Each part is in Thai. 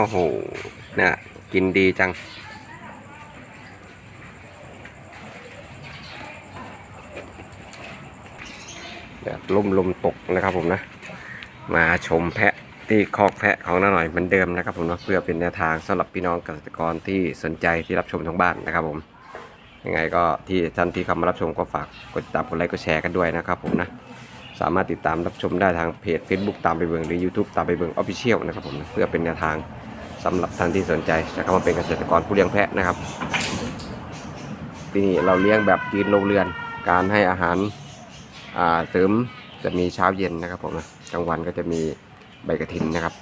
โอ้โหเนี่ยกินดีจัง แบบลมลมตกนะครับผมนะ มาชมแพะที่คอกแพะของน้าหน่อยเหมือนเดิมนะครับผมเนะเพื่อเป็นแนวทางสำหรับพี่น้องเกษตรกรที่สนใจที่รับชมทางบ้านนะครับผม ยังไงก็ที่ท่านที่เข้ามารับชมก็ฝากกดติดตามกดไลค์กดแชร์กันด้วยนะครับผมนะสามารถติดตามรับชมได้ทางเพจ Facebook ตามไปเบิงหรือ YouTube ตามไปเบิงออฟฟิเชียลนะครับผมนะเพื่อเป็นแนวทาง สำหรับท่านที่สนใจจะเข้ามาเป็นเกษตรกรผู้เลี้ยงแพะนะครับ ที่นี่เราเลี้ยงแบบยืนโรงเรือน การให้อาหาราเสริมจะมีเช้าเย็นนะครับผมกลางวันก็จะมีใบกระถินนะครับ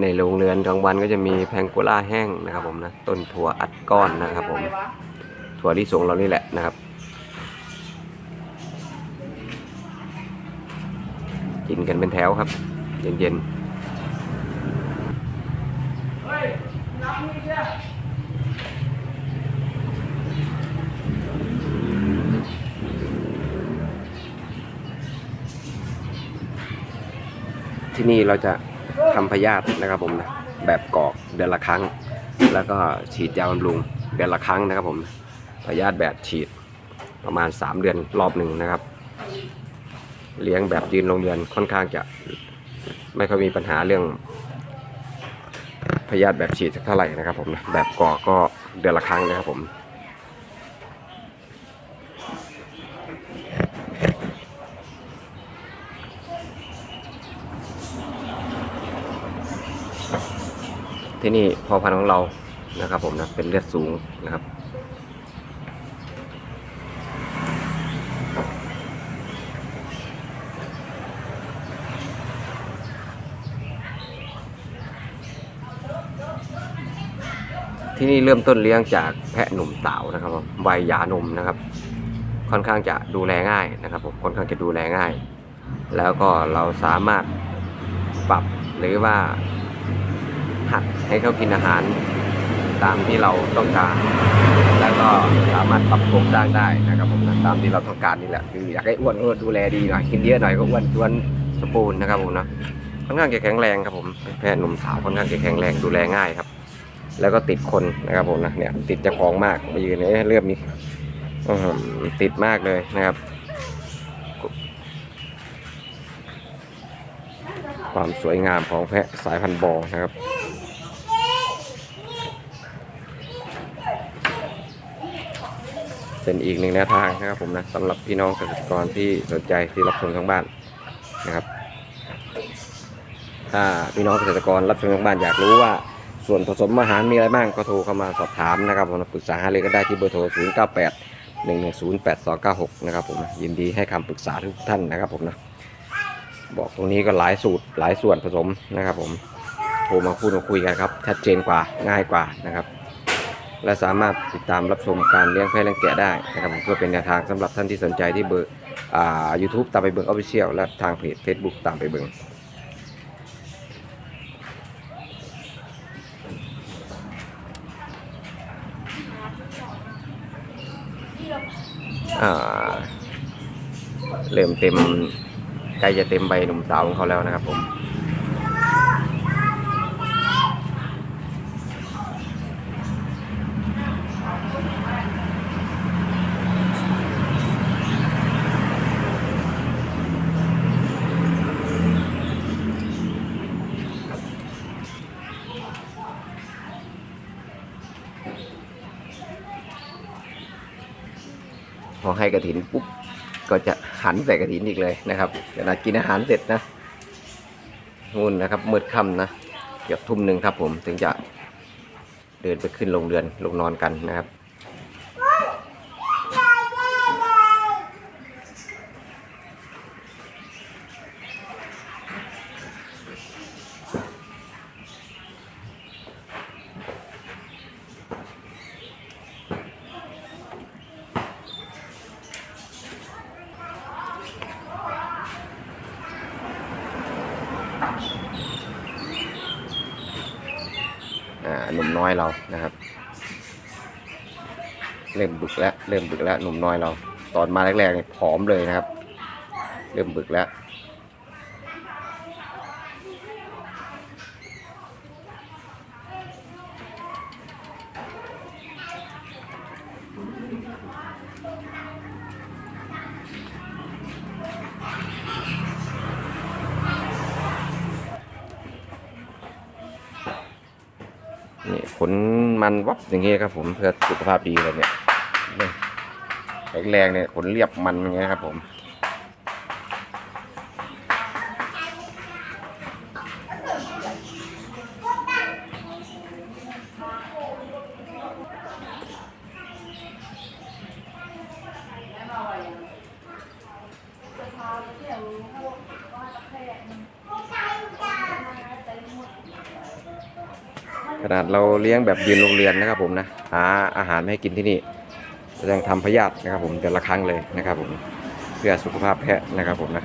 ในโรงเรือนกลางวันก็จะมีแพงโกล่าแห้งนะครับผมนะต้นถั่วอัดก้อนนะครับผมถั่วลิสงเรานี่แหละนะครับ กินกันเป็นแถวครับ เย็นๆที่นี่เราจะทำพยาธินะครับผมนะแบบกอกเดือนละครั้ง แล้วก็ฉีดยาบำรุงเดือนละครั้งนะครับผมพยาธิแบบฉีดประมาณ 3 เดือนรอบหนึ่งนะครับ เลี้ยงแบบยืนโรงเรียนค่อนข้างจะไม่ค่อยมีปัญหาเรื่องพยาธิแบบฉีดสักเท่าไหร่นะครับ ผมนะแบบกรอกก็เดือนละครั้งนะครับผมที่นี่พอพันธุ์ของเรานะครับ ผมนะเป็นเลือดสูงนะครับ ที่นี่เริ่มต้นเลี้ยงจากแพะหนุ่มสาวนะครับผมวัยหยานุ่มนะครับ ค่อนข้างจะดูแลง่ายนะครับผมค่อนข้างจะดูแลง่าย แล้วก็เราสามารถปรับหรือว่าหัดให้เขากินอาหารตามที่เราต้องการ แล้วก็สามารถปรับโครงสร้างได้นะครับผมตามที่เราต้องการนี่แหละคืออยากให้อ้วนก็ดูแลดีหน่อยกินเยอะหน่อยก็อ้วนอ้วนสมบูรณ์นะครับผมนะค่อนข้างจะแข็งแรงครับผมแพทย์หนุ่มสาวค่อนข้างจะแข็งแรงดูแลง่ายครับ แล้วก็ติดคนนะครับผมนะเนี่ยติดเจ้าของมากมายืนเนี่ยเริ่มนี้ติดมากเลยนะครับ ความสวยงามของแพะสายพันธุ์บอนะครับเป็นอีกหนึ่งแนวทางนะครับผมนะสำหรับพี่น้องเกษตรกรที่สนใจที่รับชมทางบ้านนะครับ ถ้าพี่น้องเกษตรกรรับชมทางบ้านอยากรู้ว่า ส่วนผสมอาหารมีอะไรบ้างก็โทรเข้ามาสอบถามนะครับผมปรึกษาหาเลยก็ได้ที่เบอร์โทร 0 9 8 1 1 0 8 2 9 6 นะครับผมยินดีให้คำปรึกษาทุกท่านนะครับผมนะบอกตรงนี้ก็หลายสูตรหลายส่วนผสมนะครับผมโทรมาพูดมาคุยกันครับชัดเจนกว่าง่ายกว่านะครับ และสามารถติดตามรับชมการเลี้ยงแพะเลี้ยงแกะได้นะครับผมเพื่อเป็นแนวทางสำหรับท่านที่สนใจที่เบอร์อ่า YouTube ตามไปเบิงออฟฟิเชียลและทางเพจ Facebook ตามไปเบิง เริ่มเต็มใกล้จะเต็มใบหนุ่มสาวของเขาแล้วนะครับผม พอให้กระถินปุ๊บก็จะหันใส่กระถินอีกเลยนะครับขณะกินอาหารเสร็จนะนู่นนะครับมืดค่ำนะเกือบทุ่มหนึ่งครับผมถึงจะเดินไปขึ้นโรงเรือนลงนอนกันนะครับ หนุ่มน้อยเรานะครับ เริ่มบึกแล้ว เริ่มบึกแล้วหนุ่มน้อยเรา ตอนมาแรกๆเนี่ยผอมเลยนะครับ เริ่มบึกแล้ว นี่ขนมันวับอย่างเงี้ยครับผมเพื่อสุขภาพดีเลยเนี่ยแข็งแรงเนี่ยขนเรียบมันอย่างเงี้ยครับผม ขนาดเราเลี้ยงแบบยืนโรงเรือนนะครับผมนะหาอาหารมาให้กินที่นี่ยังทำพยาธินะครับผมแต่ละครั้งเลยนะครับผมเพื่อสุขภาพแพะนะครับผมนะ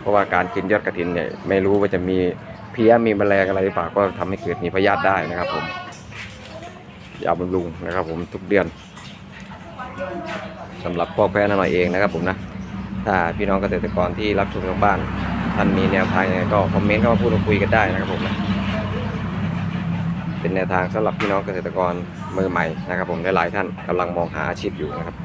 เพราะว่าการกินยอดกระถินเนี่ยไม่รู้ว่าจะมีเพี้ยมีแมลงอะไรหรือเปล่าก็ทำให้เกิดมีพยาธิได้นะครับผมยาบำรุงนะครับผมทุกเดือนสำหรับพ่อแพะนั่นหน่อยเองนะครับผมนะถ้าพี่น้องเกษตรกรที่รับชมทางบ้านท่านมีแนวทางยังไงก็คอมเมนต์เข้ามาพูดคุยกันได้นะครับผมนะ เป็นแนวทางสำหรับพี่น้องเกษตรกรมือใหม่นะครับ ผมหลายๆท่านกำลังมองหาอาชีพอยู่นะครับ